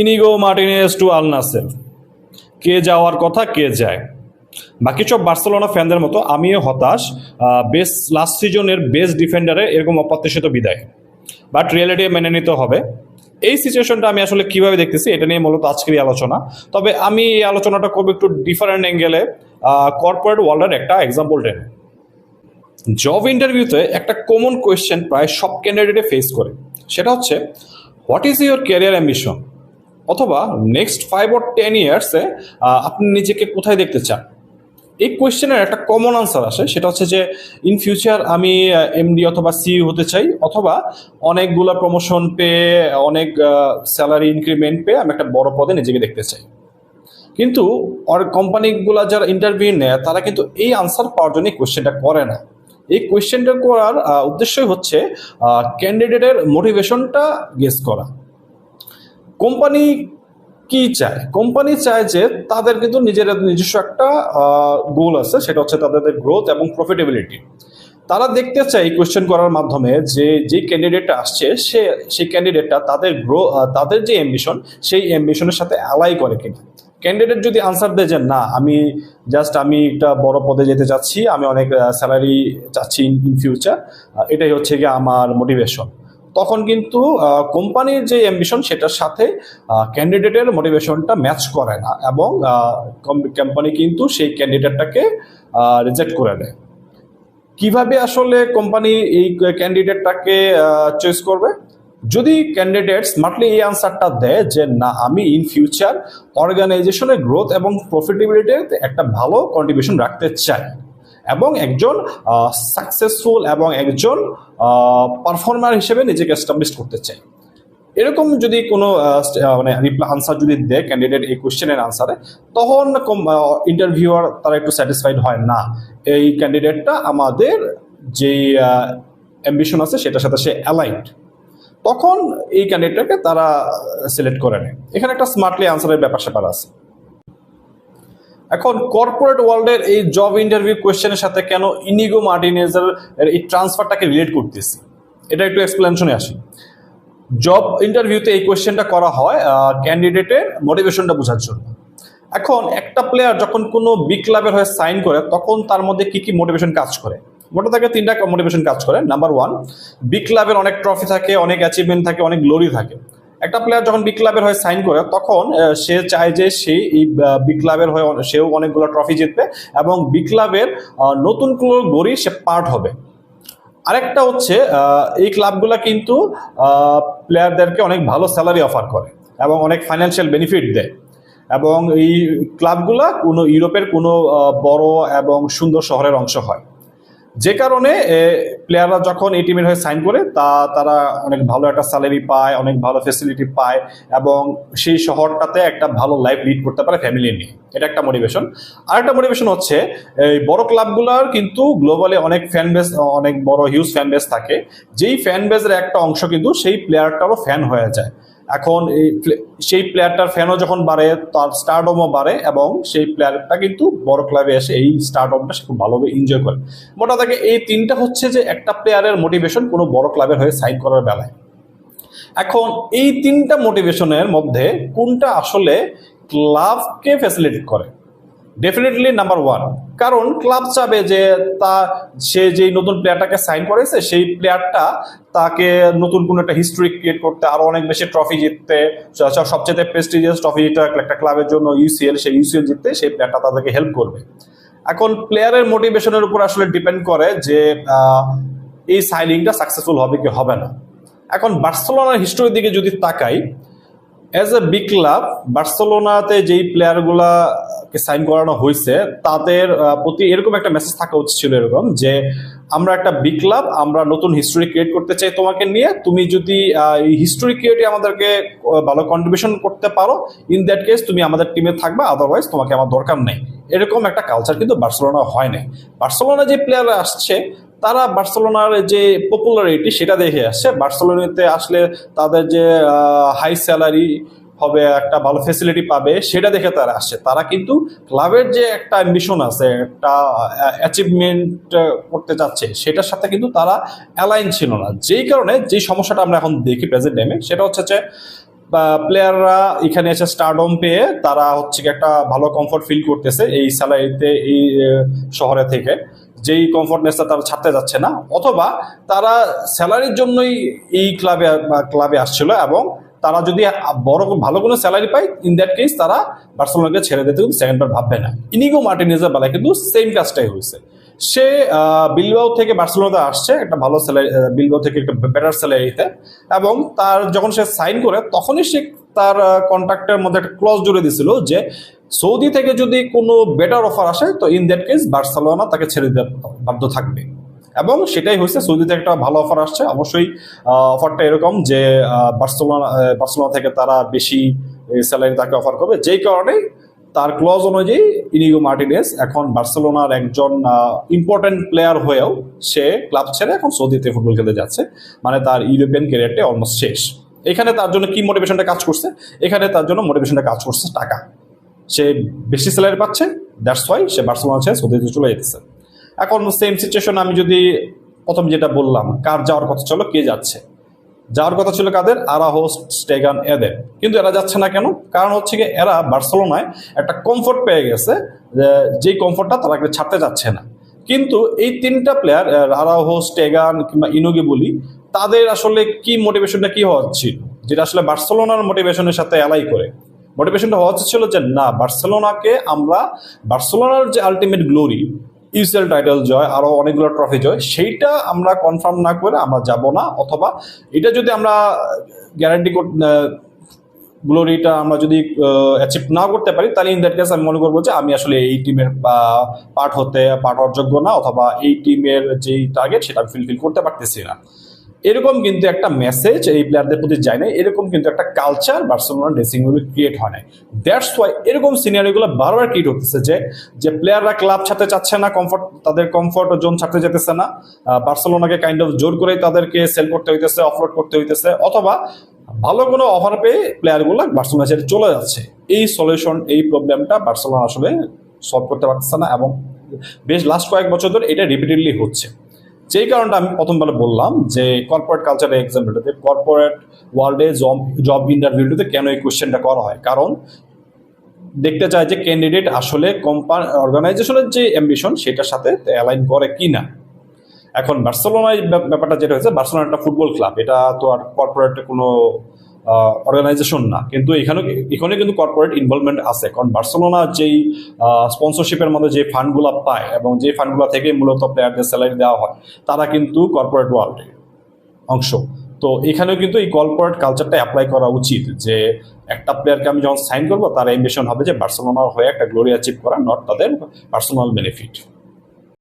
Inigo Martinez to Al Nassr. কে যাওয়ার কথা, কে যায়। বাকি সব বার্সেলোনা ফ্যানদের মতো আমিও হতাশ বেস্ট লাস্ট সিজনের বেস্ট ডিফেন্ডারে এরকম অপ্রত্যাশিত বিদায়। বাট রিয়েলিটি মেনে নিতে হবে। এই সিচুয়েশনটা আমি আসলে কীভাবে দেখতেছি, এটা নিয়ে মূলত আজকেরই আলোচনা। তবে আমি এই আলোচনাটা করব একটু ডিফারেন্ট অ্যাঙ্গেলে কর্পোরেট ওয়ার্ল্ডের একটা এক্সাম্পল টেনে জব ইন্টারভিউতে একটা কমন কোয়েশ্চেন প্রায় সব ক্যান্ডিডেটে ফেস করে। সেটা হচ্ছে what is your career ambition অথবা নেক্সট ফাইভ অর টেন ইয়ার্সে আপনি নিজেকে কোথায় দেখতে চান? এই কোয়েশ্চেনের একটা কমন আনসার আসে, সেটা হচ্ছে যে ইন ফিউচার আমি এমডি অথবা সিইও হতে চাই, অথবা অনেকগুলো প্রমোশন পেয়ে, অনেক স্যালারি ইনক্রিমেন্ট পেয়ে আমি একটা বড় পদে নিজেকে দেখতে চাই। কিন্তু, আর কোম্পানিগুলো যারা ইন্টারভিউ নেয়, তারা কিন্তু এই আনসার পাওয়ার জন্য কোয়েশ্চেনটা করে না। এই কোয়েশ্চেনটা করার উদ্দেশ্যই হচ্ছে ক্যান্ডিডেটের মোটিভেশনটা গেস করা। কোম্পানি কি চায়? কোম্পানি চায় যে তাদের কিন্তু নিজের নিজস্ব একটা গোল আছে, সেটা হচ্ছে তাদের গ্রোথ এবং প্রফিটেবিলিটি তারা দেখতে চায় কোয়েশ্চেন করার মাধ্যমে যে যে ক্যান্ডিডেটটা আসছে, সে, সেই ক্যান্ডিডেটটা তাদের গ্রো তাদের যে অ্যাম্বিশন সেই অ্যাম্বিশনের সাথে অ্যালাই করে কিনা। ক্যান্ডিডেট যদি আনসার দেয় যে না, আমি জাস্ট আমি একটা বড় পদে যেতে চাচ্ছি, আমি অনেক স্যালারি চাচ্ছি ইন ফিউচার এটাই হচ্ছে গিয়ে আমার মোটিভেশন তখন কিন্তু কোম্পানির যে অ্যাম্বিশন সেটার সাথে ক্যান্ডিডেটের মোটিভেশনটা ম্যাচ করে না এবং কোম্পানি কিন্তু সেই ক্যান্ডিডেটটাকে রিজেক্ট করে দেয়। কীভাবে আসলে কোম্পানি এই ক্যান্ডিডেটটাকে চয়েস করবে? যদি ক্যান্ডিডেট স্মার্টলি এই আনসারটা দেয় যে, না, আমি ইন ফিউচার অর্গানাইজেশনের গ্রোথ এবং প্রফিটেবিলিটিতে একটা ভালো কন্ট্রিবিউশন রাখতে চাই। এবং একজন সাকসেসফুল এবং একজন পারফর্মার হিসেবে নিজেকে এস্টাবলিশ করতে চাই। এরকম যদি কোনো মানে আনসার যদি দেয় ক্যান্ডিডেট এই কোশ্চেনের আনসারে তখন ইন্টারভিউয়ার তারা একটু স্যাটিসফাইড হয় না। এই ক্যান্ডিডেটটা আমাদের যেই অ্যাম্বিশন আছে সেটার সাথে সে অ্যালাইন্ড তখন এই ক্যান্ডিডেটটাকে তারা সিলেক্ট করে নেয়। এখানে একটা স্মার্টলি আনসারের ব্যাপার স্যাপার আছে। এখন কর্পোরেট ওয়ার্ল্ডের এই জব ইন্টারভিউ কোয়েশ্চেনের সাথে কেন ইনিগো মার্টিনেজের এই ট্রান্সফারটাকে রিলেট করতেছি? এটা একটু এক্সপ্লেনেশনে আসি। জব ইন্টারভিউতে এই কোয়েশ্চেনটা করা হয় ক্যান্ডিডেটের মোটিভেশনটা বোঝার জন্য। এখন একটা প্লেয়ার যখন কোনো বিগ ক্লাবের হয়ে সাইন করে, তখন তার মধ্যে কি কি মোটিভেশন কাজ করে? মোটা থেকে তিনটা মোটিভেশন কাজ করে। নাম্বার ওয়ান বিগ ক্লাবের অনেক ট্রফি থাকে, অনেক অ্যাচিভমেন্ট থাকে, অনেক গ্লোরি থাকে। একটা প্লেয়ার যখন বিগ ক্লাবের হয়ে সাইন করে, তখন সে চায় যে সে এই বিগ ক্লাবের হয়ে সেও অনেকগুলো ট্রফি জিতবে এবং বিগ ক্লাবের নতুন কোনো গড়ি সে পার্ট হবে। আরেকটা হচ্ছে এই ক্লাবগুলো কিন্তু প্লেয়ারদেরকে অনেক ভালো স্যালারি অফার করে এবং অনেক ফাইন্যান্সিয়াল বেনিফিট দেয়। এবং এই ক্লাবগুলা কোনো, ইউরোপের কোনো বড় এবং সুন্দর শহরের অংশ হয়। যে কারণে প্লেয়াররা যখন এই টিমের হয়ে সাইন করে, তা, তারা অনেক ভালো একটা স্যালারি পায়, অনেক ভালো ফেসিলিটি পায় এবং সেই শহরটাতে একটা ভালো লাইফ লিড করতে পারে ফ্যামিলি নিয়ে। এটা একটা মোটিভেশন আরেকটা মোটিভেশন হচ্ছে, এই বড় ক্লাবগুলোর কিন্তু গ্লোবালি অনেক ফ্যান বেস অনেক বড় হিউজ ফ্যান বেস থাকে। যেই ফ্যান বেসের একটা অংশ কিন্তু সেই প্লেয়ারটারও ফ্যান হয়ে যায়। এখন এই সেই প্লেয়ারটার ফ্যানও যখন বাড়ে, তার স্টারডমও বাড়ে এবং সেই প্লেয়ারটা কিন্তু বড় ক্লাবে এসে এই স্টারডমটা সে খুব ভালোভাবে এনজয় করে। মোটা থেকে এই তিনটা হচ্ছে যে একটা প্লেয়ারের মোটিভেশন কোনো বড় ক্লাবের হয়ে সাইন করার বেলায়। এখন এই তিনটা মোটিভেশনের মধ্যে কোনটা আসলে ক্লাবকে ফ্যাসিলিটেট করে? ডেফিনেটলি নাম্বার ওয়ান কারণ ক্লাব চাবে যে তা, সে যেই নতুন প্লেয়ারটাকে সাইন করেছে, সেই প্লেয়ারটা তাকে নতুন কোনো একটা হিস্ট্রি ক্রিয়েট করতে, আরও অনেক বেশি ট্রফি জিততে সবচেয়ে প্রেস্টিজিয়াস ট্রফি যেটা একটা ক্লাবের জন্য ইউসিএল সেই ইউসিএল জিততে সেই প্লেয়ারটা তাদেরকে হেল্প করবে। এখন প্লেয়ারের মোটিভেশনের উপর আসলে ডিপেন্ড করে যে এই সাইনিংটা সাকসেসফুল হবে কি হবে না। এখন বার্সেলোনার হিস্টোরির দিকে যদি তাকাই অ্যাজ এ বিগ ক্লাব বার্সেলোনাতে যেই প্লেয়ারগুলাকে সাইন করানো হয়েছে, তাদের প্রতি এরকম একটা মেসেজ থাকা উচিত ছিল এরকম যে, আমরা একটা বিগ ক্লাব আমরা নতুন হিস্টোরি ক্রিয়েট করতে চাই তোমাকে নিয়ে। তুমি যদি হিস্টোরি ক্রিয়েটে আমাদেরকে ভালো কন্ট্রিবিউশন করতে পারো ইন দ্যাট কেস তুমি আমাদের টিমে থাকবে আদারওয়াইজ তোমাকে আমার দরকার নেই। এরকম একটা কালচার কিন্তু বার্সেলোনা হয় নাই। বার্সেলোনা যে প্লেয়াররা আসছে, তারা বার্সেলোনার যে পপুলারিটি সেটা দেখে আসছে। বার্সেলোনাতে আসলে তাদের যে হাই স্যালারি হবে, একটা ভালো ফেসিলিটি পাবে, সেটা দেখে তারা আসছে। তারা কিন্তু ক্লাবের যে একটা অ্যাম্বিশন আছে, একটা অ্যাচিভমেন্ট করতে যাচ্ছে সেটার সাথে কিন্তু তারা অ্যালাইন ছিল না। যেই কারণে যে সমস্যাটা আমরা এখন দেখি প্রেজেন্ট টাইমে সেটা হচ্ছে যে প্লেয়াররা এখানে এসে স্টারডম পেয়ে তারা হচ্ছে একটা ভালো কমফোর্ট ফিল করতেছে এই স্যালারিতে এই শহরে থেকে। যেই কমফোর্টনেসটা তারা ছাড়তে যাচ্ছে না, অথবা তারা স্যালারির জন্যই এই ক্লাবে ক্লাবে আসছিল এবং তারা যদি বড় ভালো কোনো স্যালারি পায় ইন দ্যাট কেস তারা বার্সেলোনাকে ছেড়ে দিতে কিন্তু সেকেন্ডবার ভাববে না। ইনিগো মার্টিনেজের বেলায় কিন্তু সেম কাজটাই হয়েছে। সে বিলবাও থেকে বার্সেলোনাতে আসছে, একটা ভালো স্যালারি বিলবাও থেকে একটা বেটার স্যালারিতে এবং তার যখন সে সাইন করে, তখনই সে তার কন্ট্রাক্টের মধ্যে একটা ক্লজ জুড়ে দিছিল যে সৌদি থেকে যদি কোনো বেটার অফার আসে, তো ইন দ্যাট কেস বার্সেলোনা তাকে ছেড়ে দিতে বাধ্য থাকবে। এবং সেটাই হয়েছে, সৌদিতে একটা ভালো অফার আসছে। অবশ্যই অফারটা এরকম যে বার্সেলোনা বার্সেলোনা থেকে তারা বেশি স্যালারি তাকে অফার করবে। যেই কারণে তার ক্লজ অনুযায়ী ইনিগো মার্টিনেস এখন বার্সেলোনার একজন ইম্পর্টেন্ট প্লেয়ার হয়েও সে ক্লাব ছেড়ে এখন সৌদিতে ফুটবল খেলতে যাচ্ছে। মানে তার ইউরোপিয়ান ক্যারিয়ারটা অলমোস্ট শেষ। এখানে তার জন্য কি মোটিভেশনটা কাজ করছে? এখানে তার জন্য মোটিভেশনটা কাজ করছে টাকা। সে বেশি স্যালারি পাচ্ছে দ্যাটস ওয়াই সে বার্সেলোনা ছেড়ে সৌদিতে চলে যেতেছে। এখন সেম সিচুয়েশন আমি যদি প্রথম যেটা বললাম, কার যাওয়ার কথা ছিল কে যাচ্ছে? যাওয়ার কথা ছিল কাদের? আরা হোস্ট স্টেগান এদের কিন্তু এরা যাচ্ছে না কেন? কারণ হচ্ছে কি এরা বার্সেলোনায় একটা কমফোর্ট পেয়ে গেছে, যে- কমফোর্টটা তারা ছাড়তে যাচ্ছে না। কিন্তু এই তিনটা প্লেয়ার আরাহো স্টেগান কিংবা ইনোগে বলি, তাদের আসলে কি মোটিভেশনটা কি হওয়া ছিল যেটা আসলে বার্সেলোনার মোটিভেশনের সাথে অ্যালাই করে। মোটিভেশনটা হওয়া ছিল যে, না, বার্সেলোনাকে আমরা, বার্সেলোনার যে আলটিমেট গ্লোরি ইউসিএল টাইটেল জয় আরও অনেকগুলো ট্রফি জয়, সেইটা আমরা কনফার্ম না করে আমরা যাব না, অথবা এটা যদি আমরা গ্যারান্টি গ্লোরিটা আমরা যদি অ্যাচিভ না করতে পারি, তাহলে ইন দ্যাট কেস আমি মনে করব যে আমি আসলে এই টিমের পার্ট হতে পার্ট হওয়ার যোগ্য না, অথবা এই টিমের যেই টার্গেট সেটা আমি ফিলফিল করতে পারতেছি না। এরকম কিন্তু একটা মেসেজ এই প্লেয়ারদের প্রতি যায় না এরকম কিন্তু একটা কালচার বার্সেলোনার ড্রেসিং রুমে ক্রিয়েট হয় নাই। দ্যাটস ওয়াই এরকম সিনারিগুলো বারবার ক্রিয়েট হতেছে যে যে প্লেয়াররা ক্লাব ছাড়তে চাচ্ছে না কমফর্ট তাদের কমফর্ট জোন ছাড়তে যেতেছে না বার্সেলোনাকে কাইন্ড অফ জোর করেই তাদেরকে সেল করতে হইতেছে অফলোড করতে হইতেছে, অথবা ভালো কোনো অফার পেয়ে প্লেয়ারগুলো বার্সেলোনা ছেড়ে চলে যাচ্ছে। এই সলিউশন এই প্রবলেমটা বার্সেলোনা আসলে সলভ করতে পারতেছে না এবং বেশ লাস্ট কয়েক বছর ধরে এটা রিপিটেডলি হচ্ছে। যেই কারণটা আমি প্রথমবার বললাম যে কর্পোরেট কালচারের এক্সাম্পলটাতে কর্পোরেট ওয়ার্ল্ডে জব জব ইন্টারভিউটাতে কেন এই কোয়েশ্চেনটা করা হয়? কারণ দেখতে চায় যে ক্যান্ডিডেট আসলে কোম্পানি অর্গানাইজেশনের যে অ্যাম্বিশন সেটার সাথে অ্যালাইন করে কি না এখন বার্সেলোনায় ব্যাপ- ব্যাপারটা যেটা হয়েছে বার্সেলোনা একটা ফুটবল ক্লাব এটা তো আর কর্পোরেট কোনো অর্গানাইজেশন না। কিন্তু এখানে এখানে কিন্তু কর্পোরেট ইনভলভমেন্ট আছে। কারণ বার্সেলোনা যেই স্পন্সরশিপের মধ্যে যে ফান্ডগুলো পায় এবং যে ফান্ডগুলো থেকে মূলত প্লেয়ারদের স্যালারি দেওয়া হয়, তারা কিন্তু কর্পোরেট ওয়ার্ল্ডে অংশ। তো এখানেও কিন্তু এই কর্পোরেট কালচারটা অ্যাপ্লাই করা উচিত যে একটা প্লেয়ারকে আমি যখন সাইন করব, তার এম্বিশন হবে যে বার্সেলোনার হয়ে একটা গ্লোরি অ্যাচিভ করা নট তাদের পার্সোনাল বেনিফিট